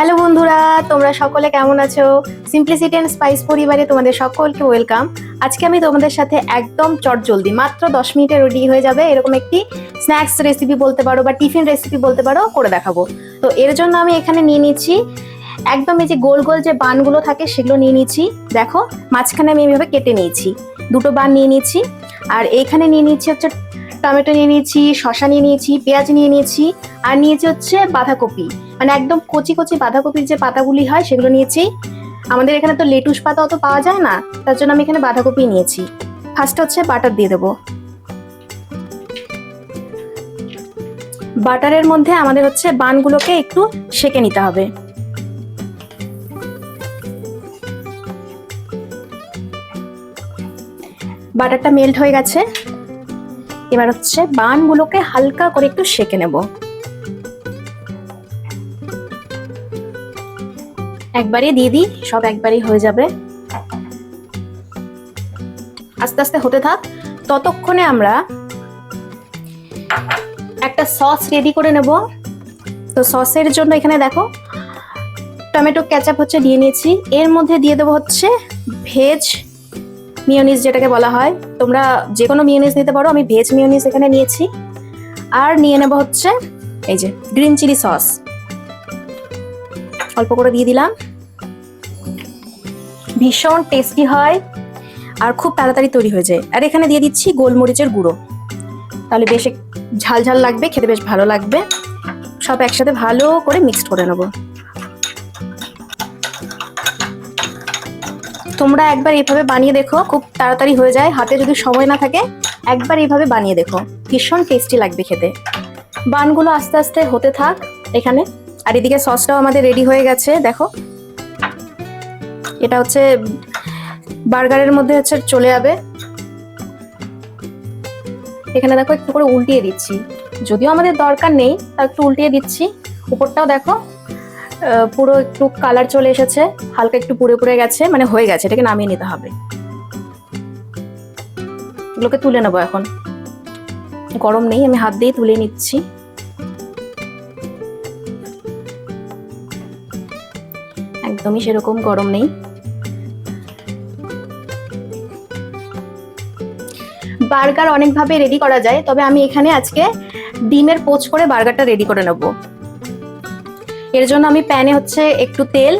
Hello বন্ধুরা, তোমরা সকলে কেমন আছো? সিম্পলিসিটি অ্যান্ড স্পাইস পরিবারে তোমাদের সকলকে ওয়েলকাম আজকে আমি তোমাদের সাথে একদম চটজলদি, মাত্র দশ মিনিটে রেডি হয়ে যাবে এরকম একটি স্ন্যাক্স রেসিপি বলতে পারো বা টিফিন রেসিপি বলতে পারো, করে দেখাবো। তো এর জন্য আমি এখানে নিয়ে নিচ্ছি একদম এই যে গোল গোল যে বানগুলো থাকে সেগুলো নিয়ে নিচ্ছি। দেখো, মাঝখানে আমি এইভাবে কেটে নিয়েছি। দুটো বান নিয়ে নিচ্ছি। আর এইখানে নিয়ে নিচ্ছি হচ্ছে টমেটো নিয়ে নিয়েছি, শসা নিয়ে নিয়েছি, পেঁয়াজ নিয়ে নিয়েছি, আর নিয়েছি হচ্ছে বাঁধাকপি। মানে একদম কচি কচি বাঁধাকপির যে পাতাগুলি হয় সেগুলো নিয়েছি। আমাদের এখানে তো লেটুস পাতা অত পাওয়া যায় না, তার জন্য আমি এখানে বাঁধাকপি নিয়েছি। ফার্স্ট হচ্ছে বাটার দিয়ে দেবো। বাটারের মধ্যে আমাদের হচ্ছে বানগুলোকে একটু সেকে নিতে হবে। বাটারটা মেল্ট হয়ে গেছে। এবার হচ্ছে বানগুলোকে হালকা করে একটু সেকে নেব। একবারে দিয়ে দিই, সব একবারই হয়ে যাবে। আস্তে আস্তে হতে থাক, ততক্ষণে আমরা একটা সস রেডি করে নেব। তো সসের জন্য এখানে দেখো, টমেটো ক্যাচাপ হচ্ছে দিয়ে নিয়েছি। এর মধ্যে দিয়ে দেবো হচ্ছে ভেজ মিওনিজ যেটাকে বলা হয়, তোমরা যে কোনো মিওনিজ নিতে পারো, আমি ভেজ মিওনিজ এখানে নিয়েছি। আর নিয়ে নেব হচ্ছে এই যে গ্রিন চিলি সস অল্প করে দিয়ে দিলাম। ভীষণ টেস্টি হয় আর খুব তাড়াতাড়ি তৈরি হয়ে যায়। আর এখানে দিয়ে দিচ্ছি গোলমরিচের গুঁড়ো। তাহলে বেশ ঝাল ঝাল লাগবে, খেতে বেশ ভালো লাগবে। সব একসাথে ভালো করে মিক্সড করে নেব। তোমরা একবার এইভাবে বানিয়ে দেখো, খুব তাড়াতাড়ি হয়ে যায়। হাতে যদি সময় না থাকে, একবার এইভাবে বানিয়ে দেখো। ভীষণ টেস্টি লাগবে খেতে। বানগুলো আস্তে আস্তে হতে থাক এখানে। আর এদিকে সসটাও আমাদের রেডি হয়ে গেছে, দেখো। এটা হচ্ছে বার্গারের মধ্যে হচ্ছে চলে যাবে। এখানে দেখো একটু করে উল্টিয়ে দিচ্ছি। যদিও আমাদের দরকার নেই তা একটু উল্টিয়ে দিচ্ছি। উপরটাও দেখো পুরো একটু কালার চলে এসেছে, হালকা একটু পুড়ে পুড়ে গেছে মানে হয়ে গেছে, এটাকে নামিয়ে নিতে হবে। এগুলোকে তুলে নেব এখন। গরম নেই, আমি হাত দিয়ে তুলে নিচ্ছি। একদমই সেরকম গরম নেই। বার্গার অনেকভাবে রেডি করা যায়, তবে আমি এখানে আজকে ডিমের পোচ করে বার্গারটা রেডি করে নেব। এর জন্য আমি প্যানে হচ্ছে একটু তেল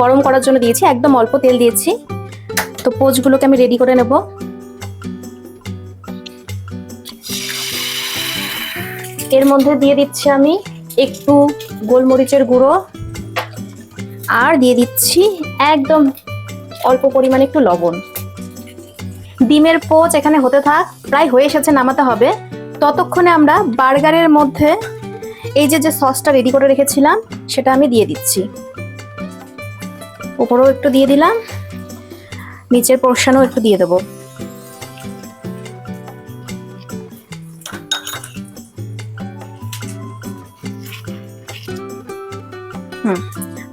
গরম করার জন্য দিয়েছি, একদম অল্প তেল দিয়েছি। তো পোচগুলোকে আমি রেডি করে নেব। এর মধ্যে দিয়ে দিচ্ছি আমি একটু গোলমরিচের গুঁড়ো। আর দিয়ে দিচ্ছি একদম অল্প পরিমাণে একটু লবণ। ডিমের পোচ এখানে হতে থাক, প্রায় হয়ে এসেছে, নামাতে হবে। ততক্ষণে আমরা বার্গারের মধ্যে এই যে যে সসটা রেডি করে রেখেছিলাম, সেটা আমি দিয়ে দিচ্ছি। উপরেও একটু দিয়ে দিলাম, নিচের পোর্শনও একটু দিয়ে দেবো। হুম,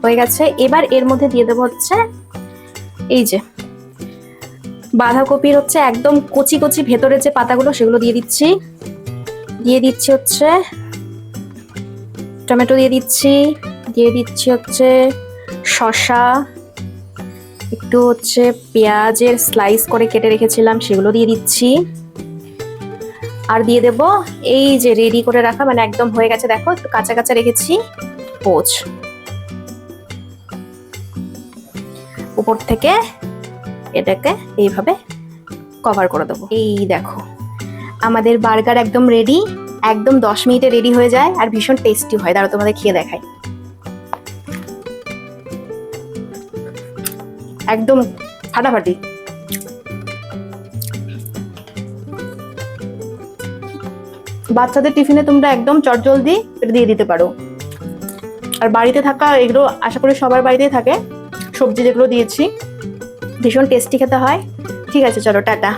হয়ে গেছে। এবার এর মধ্যে দিয়ে দেবো হচ্ছে এই যে বাঁধাকপির হচ্ছে একদম কচি কচি ভেতরের যে পাতাগুলো, সেগুলো দিয়ে দিচ্ছি। দিয়ে দিচ্ছি হচ্ছে টমেটো দিয়ে দিচ্ছি। দিয়ে দিচ্ছি হচ্ছে শসা, একটু হচ্ছে পেঁয়াজের স্লাইস করে কেটে রেখেছিলাম, সেগুলো দিয়ে দিচ্ছি। আর দিয়ে দেব এই যে রেডি করে রাখা মানে একদম হয়ে গেছে, দেখো, একটু কাঁচা কাঁচা রেখেছি, পোচ। উপর থেকে এটাকে এইভাবে কভার করে দেবো। এই দেখো, আমাদের বার্গার একদম রেডি একদম দশ মিনিটে রেডি হয়ে যায় আর ভীষণ টেস্টি হয়। দাঁড়া তোমাদের খেয়ে দেখায় একদম ফাটাফাটি বাচ্চাদের টিফিনে তোমরা একদম চটজলদি এটা দিয়ে দিতে পারো। আর বাড়িতে থাকা এগুলো আশা করি সবার বাড়িতেই থাকে। সবজি যেগুলো দিয়েছি, ভীষণ টেস্টি খেতে হয়। ঠিক আছে, চলো, টাটা।